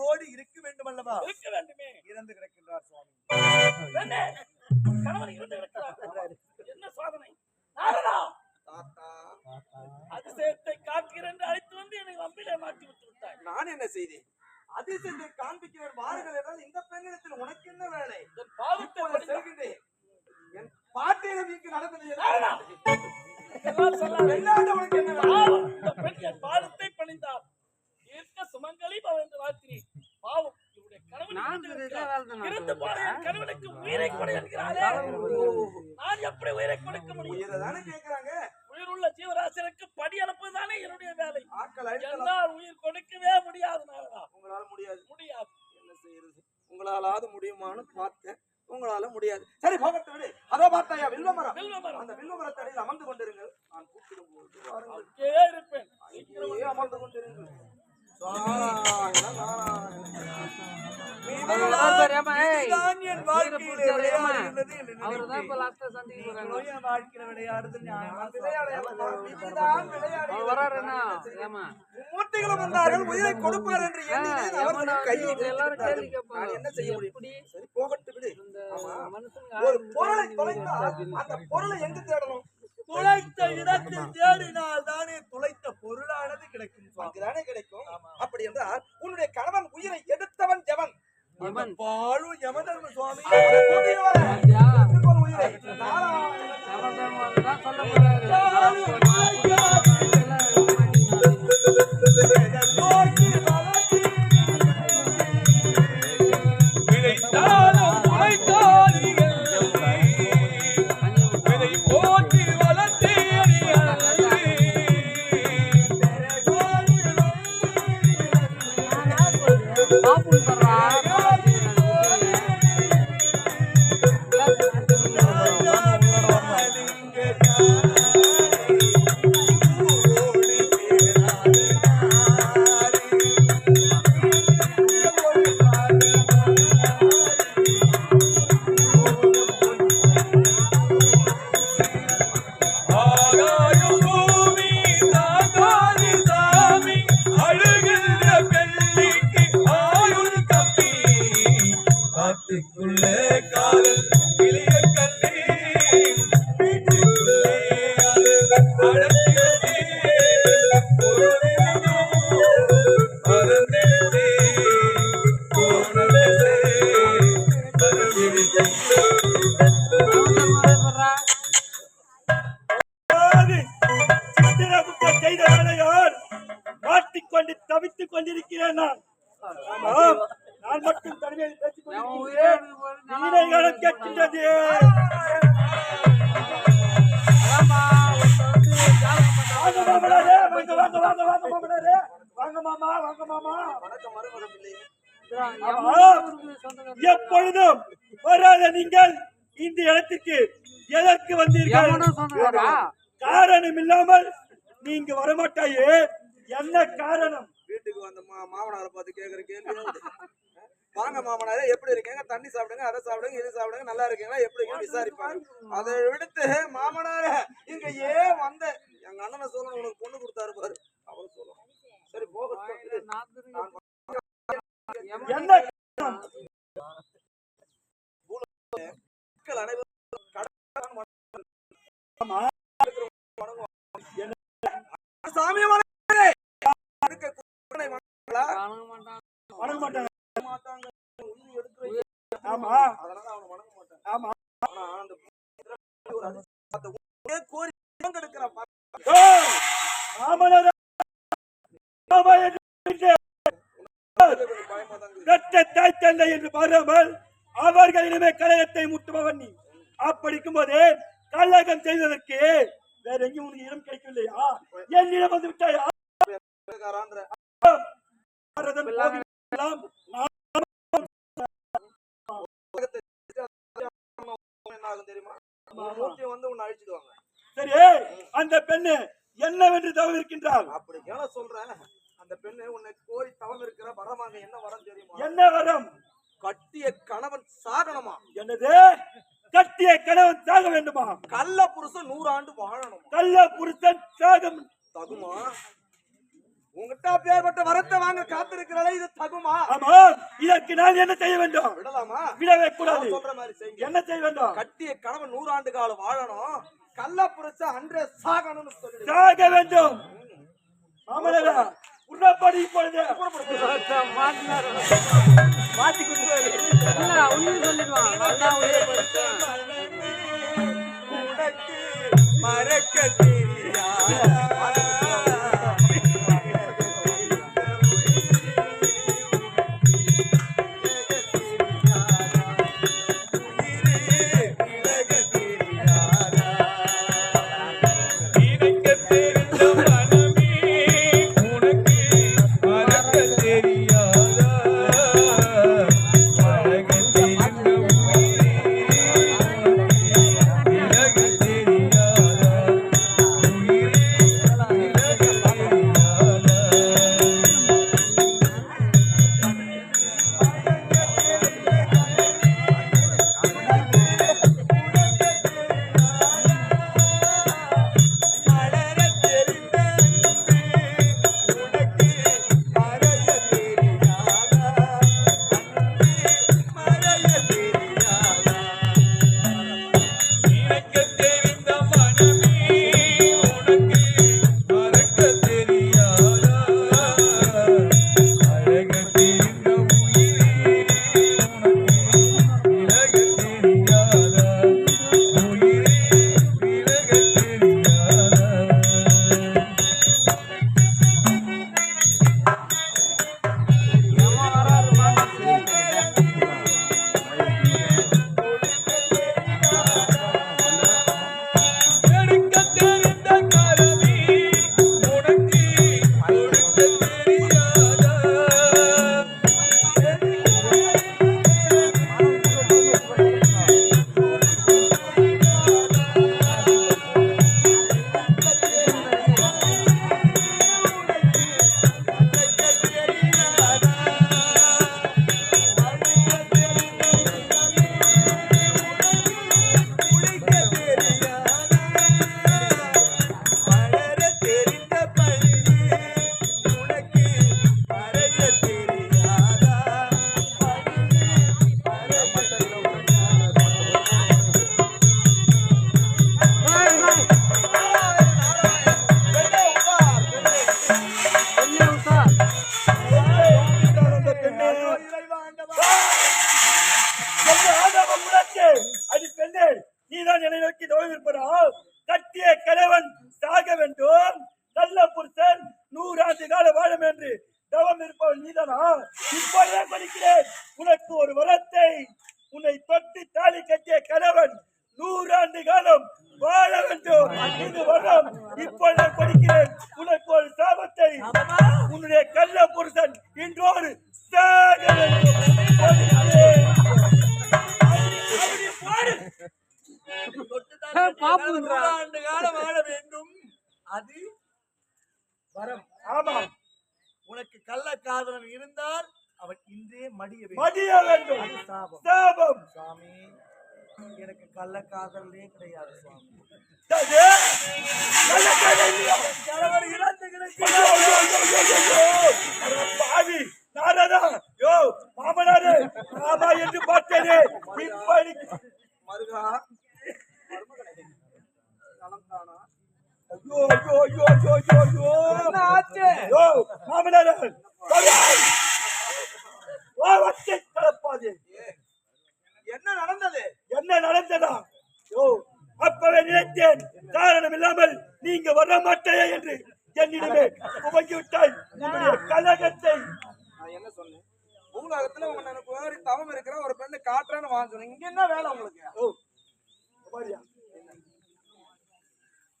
உயிரோடு இருக்க வேண்டும் அல்லவா இருக்க வேண்டுமே. இறந்து கிடக்கின்றார் சுவாமி. என்ன? கணவன் சாதனை? நாரதா? அதிசயத்தை காட்டுகிறேன் என்று அழைத்து வந்து என்னை வம்பிலே மாட்டி விட்டு விட்டாய் நான் என்ன செய்தேன்? அதிசயத்தை காண்பிக்கிறவர் வாருங்கள் என்றால் இந்த பெண்ணிடத்தில் உனக்கு என்ன வேலை? பாவத்தை செல்கின்றேன். என் பாட்டியிடம் இங்கு நடந்தது சொல்லாதே. உனக்கு என்ன பாதத்தை பணிந்தார் வாழ்த்தினேன். பாவம் கணவனுக்கு உயிரை கொடு நான் எப்படி உயிரை கொடுக்க முடியும்? உயிரை தானே கேட்கிறாங்க உயிருள்ள ஜீவராசிற்கு படி அனுப்புவதுதானே என்னுடைய வேலை. என்னால் உயிர் கொடுக்கவே முடியாது நாரதா உங்களால முடியாது. முடியாது. என்ன செய்யறது? உங்களாலாவது முடியுமான்னு பார்த்தேன். உங்களால முடியாது. சரி போகட்டும் விடு. அதோ பார்த்தாயா வில்வமரம் வில்வமரம். அந்த வில்வமரத்தடியில் அமர்ந்து கொண்டிருங்கள். நான் கூப்பிடும் போது அமர்ந்து கொண்டிருங்கள். வந்தார்கள் உயிரை கொடுப்பார் என்று எல்லாரும் என்ன செய்ய முடியும் சரி விடு ஒரு பொருளை தொலைத்தால் அந்த பொருளை எங்கு தேடணும் துளைத்த இடத்தில் தேடினால் தானே துளைத்த பொருளானது கிடைக்கும் அங்குதானே கிடைக்கும் அப்படி என்றால் உன்னுடைய கணவன் உயிரை எடுத்தவன் எவன் எவன்? பாழு யமதர்ம எப்பொழுதும் வராத நீங்கள் இந்த இடத்துக்கு எதற்கு வந்தீர்கள்? காரணம் இல்லாமல் நீங்க வரமாட்டாயே. என்ன காரணம்? வீட்டுக்கு வந்த மாமனாரை பார்த்து கேட்குற கேள்வி அது. வாங்க மாமனாரே எப்படி இருக்கீங்க? தண்ணி சாப்பிடுங்க அதை சாப்பிடுங்க இது சாப்பிடுங்க நல்லா இருக்கீங்களா? எப்படி விசாரிப்பாங்க. அதை விடுத்து மாமனாரே இங்க ஏன் வந்த எங்க அண்ணனை சொல்லணும் உனக்கு பொண்ணு கொடுத்தாரு பாரு. அவர் சொல்லணும். சரி. எவன் என்ன வணங்குங்களா? காண மாட்டான். வணங்க மாட்டாங்க ஆமா அதனால வணங்க மாட்டான் ஆமா ஆனா அந்த கோரி என்று தாய் தந்தை என்று பாராமல் அவர்களிடமே கழகத்தை முட்டுபவன் நீ. அப்படிக்கும் போது கழகம் செய்வதற்கு வேற எங்கேயும் உனக்கு இடம் கிடைக்கவில்லையா? என்னிடம் வந்து விட்டாயா? சரி அந்த பெண்ணு என்னவென்று தவம் இருக்கின்றாள்? அப்படி சொல்றேன். அந்த பெண்ணு உன்னை கோரி தவம் இருக்கிற வரமாங்க என்ன வரம் தெரியுமா? என்ன வரம்? கட்டிய கணவன் சாகனமா என்னது? கட்டிய கணவன் சாக வேண்டுமா? கள்ள புருஷன் நூறு ஆண்டு வாழணும்? கள்ள புருஷன் சாகம். தகுமா? உங்ககிட்ட அப்பேற்பட்ட வரத்தை வாங்க காத்திருக்கிறாளே இது தகுமா? ஆமா இதற்கு நான் என்ன செய்ய வேண்டும்? விடலாமா? விடவே கூடாது. சொல்ற மாதிரி செய்யுங்க. என்ன செய்ய வேண்டும்? கட்டிய கணவன் நூறாண்டு காலம் வாழணும். கள்ள புருஷன் அன்றே சாகணும்னு சொல்லி சாக வேண்டும். மாமனாரா கொடுத்துருவாரு உண்மையை சொல்லிடுவான் அதான் உயிரை. உனக்கு மறக்க தெரியாதா? கள்ளக்காதலன் இருந்தால் அவன் இன்றே மடிய மடிய வேண்டும். சாபம். சாபம். சாமி எனக்கு கள்ளக்காதலே கிடையாது சுவாமி. பாவி. நாரதா யோ மாமனாரே. ஆமா என்று பார்த்தேனே. மருகா? ஐயோ ஐயோ ஐயோ ஐயோ ஐயோ ஐயோ. என்ன ஆச்சு? யோ மாமனாரே. வச்சை கலப்பாதே என்ன நடந்தது? என்ன நடந்ததா? யோ அப்பவே நினைத்தேன். காரணம் இல்லாமல் நீங்க வர மாட்டேன் என்று என்னிடமே துவங்கி விட்டாய் உன்னுடைய கலகத்தை நான் என்ன சொன்னேன்? பூலோகத்துல உங்க எனக்கு தவம் இருக்கிற ஒரு பெண்ணு காட்டுறேன்னு வாங்க இங்க என்ன வேலை உங்களுக்கு? ஓ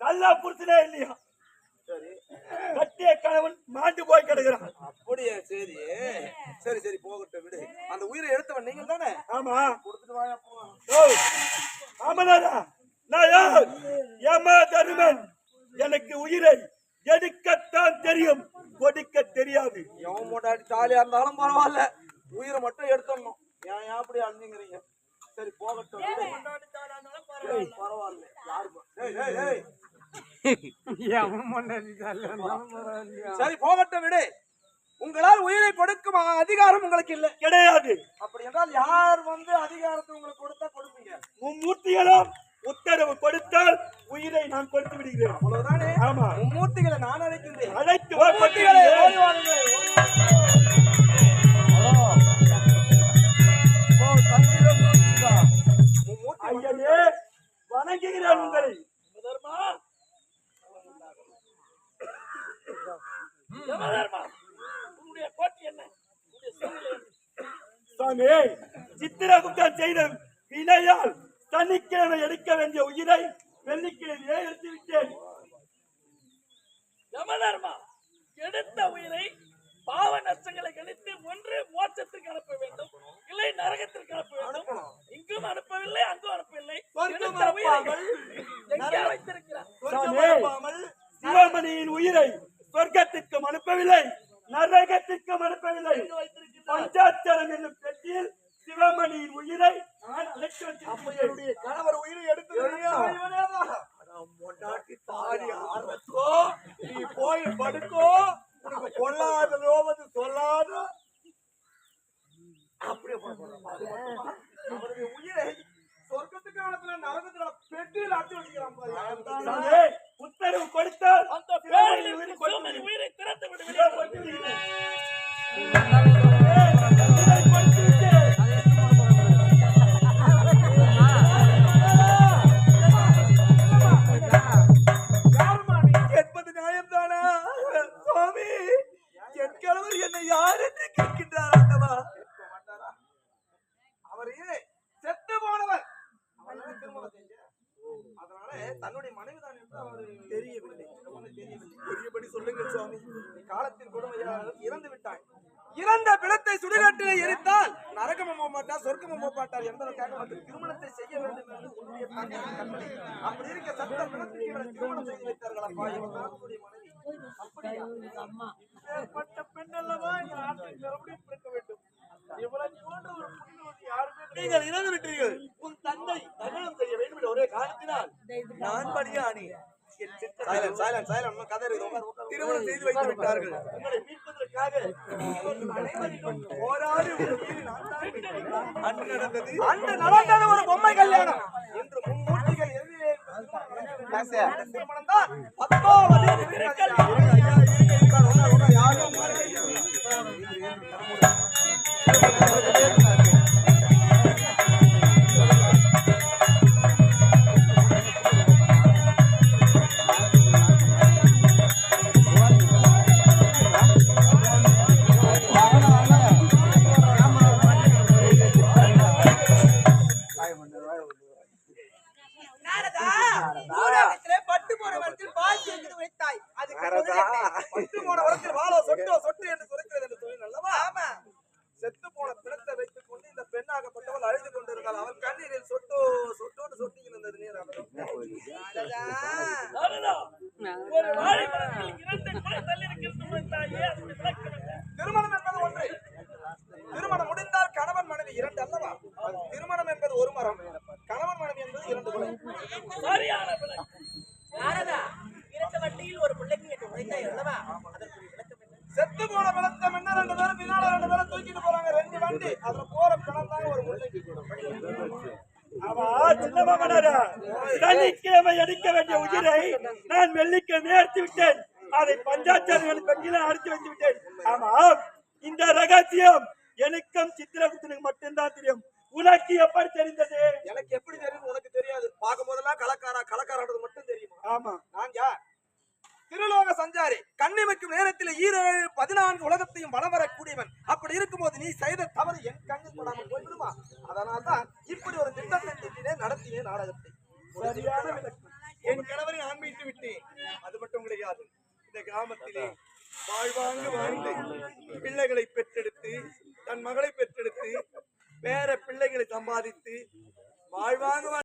கல்லா புருஷனே இல்லையா? சரி. கட்டிய கணவன் மாண்டு போய் கிடக்குறான். அப்படியே? சரி. சரி சரி போகட்டும் விடு. அந்த உயிரை எடுத்தவன் நீங்க தானே? ஆமா. கொடுத்துட்டு வாயா ஆமனாரா நான்? யார்? யம தருமன்? எனக்கு உயிரை எடுக்கத்தான் தெரியும். கொடுக்க தெரியாது. எவன் மோட்டாடி தாலியா இருந்தாலும் பரவாயில்ல. உயிரை மட்டும் எடுத்துடணும். ஏன் ஏன் அப்படி அழிஞ்சுங்கிறீங்க சரி போகட்டும் பரவாயில்ல. பரவாயில்லையா? சரி போகட்டும் விடு. உங்களால் உயிரை கொடுக்கும் அதிகாரம் உங்களுக்கு இல்லை. கிடையாது. அப்படி என்றால் யார் வந்து அதிகாரத்தை உங்களுக்கு கொடுத்தா கொடுப்பீங்க? மும்மூர்த்திகளும் உத்தரவு கொடுத்தால் உயிரை நான் கொடுத்து விடுகிறேன். அவ்வளவுதானே? ஆமா. மும்மூர்த்திகளை நான் அழைக்கின்றேன். அழைத்து மும்மூர்த்திகளே, ஓடி. வாருங்கள், வணங்குகிறேன் உங்களை. யமதர்மா உன்னுடைய கோட்டி என்ன? சுவாமி சித்திரகுப்தன் செய்த வினையால் சனிக்கிழமை எடுக்க வேண்டிய உயிரை வெள்ளிக்கிழமையே எடுத்து விட்டேன் யமதர்மா எடுத்த உயிரை பாவ நஷ்டங்களை கணித்து ஒன்று மோட்சத்திற்கு அனுப்ப வேண்டும். இல்லை நரகத்திற்கு அனுப்ப வேண்டும். இங்கும் அனுப்பவில்லை அங்கும் அனுப்பவில்லை. வைத்திருக்கிறார்? சுவாமி சிவமணியின் உயிரை 来不及 அதனால தன்னுடைய மனைவிதான் என்று அவர் தெரியவில்லை. தெரியவில்லை. தெரியபடி சொல்லுங்கள் சுவாமி. காலத்தின் கொடுமையால் இறந்து விட்டாய். இறந்த பிணத்தை சுடுகாட்டிலே எரித்தால் நரகமும் போக மாட்டார் சொர்க்கமும் போக மாட்டார் என்பதற்காக அவருக்கு திருமணத்தை செய்ய வேண்டும் என்று உன்னுடைய தந்தையின் கட்டளை. அப்படி இருக்க சத்த பிணத்துக்கு இவரை திருமணம் செய்து வைத்தார்கள் அப்பா உன்னுடைய மனைவி. அப்படியா? இப்பேற்பட்ட பெண் அல்லவா? இந்த நாட்டில் மறுபடியும் பிறக்க வேண்டும். இவளை போன்ற ஒரு புண்ணியவதி யாருமே நீங்கள் இறந்து விட்டீர்கள். உன் தந்தை தகனம் என்ற காரணத்தினால் நான் கதை திருமணம் செய்து வைத்து விட்டார்கள் உங்களை மீட்பதற்காக போராடி. அன்று நடந்தது அன்று நடந்தது ஒரு பொம்மை கல்யாணம் இன்று மும்மூர்த்திகள் திருமணம் தான். யாரும் பட்டு போன வரத்தில் வாழ சொட்டோ சொட்டு என்று சுரக்கிறது என்று சொல்லி அல்லவா? ஆமா. செத்து போன பிணத்தை வைத்துக் கொண்டு இந்த பெண்ணாகப்பட்டவள் அழுது கொண்டிருந்தாள். அவள் கண்ணீரில் சொட்டி இருந்தது நீர் அவளும் நாரதா நாரதா, ஒரு வாழை மரத்தில் இரண்டு முறை தள்ளியிருக்கிறது தாயே அதனுடைய விளக்கம் என்ன? திருமணம் என்பது ஒன்று திருமணம் முடிந்தால் கணவன் மனைவி இரண்டு அல்லவா திருமணம் என்பது ஒரு மரம் கணவன் மனைவி என்பது இரண்டு மரம் சரியான விளக்கம் நாரதா இரண்டு வண்டியில் ஒரு பிள்ளைக்கு என்று உழைத்தாய் அல்லவா அதற்கு விளக்கம் என்ன? செத்து போன பிணத்தை முன்ன ரெண்டு பேரும் பின்னால ரெண்டு பேரும் தூக்கிட்டு போறாங்க. ரெண்டு வண்டி. அதுல போற பிணம் தான் ஒரு மாமனாரா சனிக்கிழமை எடுக்க வேண்டிய உயிரை நான் வெள்ளிக்கிழமை எடுத்து விட்டேன். அதை பஞ்சாச்சாரியர்கள் பெட்டியில அடித்து வைத்து விட்டேன். ஆமாம் இந்த ரகசியம் எனக்கும் சித்திரகுப்தனுக்கு மட்டும்தான் தெரியும். உனக்கு எப்படி தெரிந்தது? எனக்கு எப்படி தெரியும் உனக்கு தெரியாது. பார்க்கும் போதெல்லாம் கலக்காரா கலக்காரான்றது மட்டும் தெரியுமா? ஆமா. நான் யார்? திருலோக சஞ்சாரி கண்ணிமைக்கும் நேரத்தில் ஈரேழு பதினான்கு உலகத்தையும் வலம் வரக்கூடியவன். அப்படி இருக்கும்போது நீ செய்த தவறு என் கண்ணில் படாமல் போய்விடுமா? அதனால்தான் இப்படி ஒரு திட்டத்தை தீட்டினே நடத்தினேன் நாடகத்தை. சரியான விளக்கம். என் கணவரை நான் மீட்டு விட்டேன். அது மட்டும் கிடையாது. இந்த கிராமத்திலே வாழ்வாங்கு வாழ்ந்து பிள்ளைகளை பெற்றெடுத்து தன் மகளை பெற்றெடுத்து வேற பிள்ளைகளை சம்பாதித்து வாழ்வாங்கு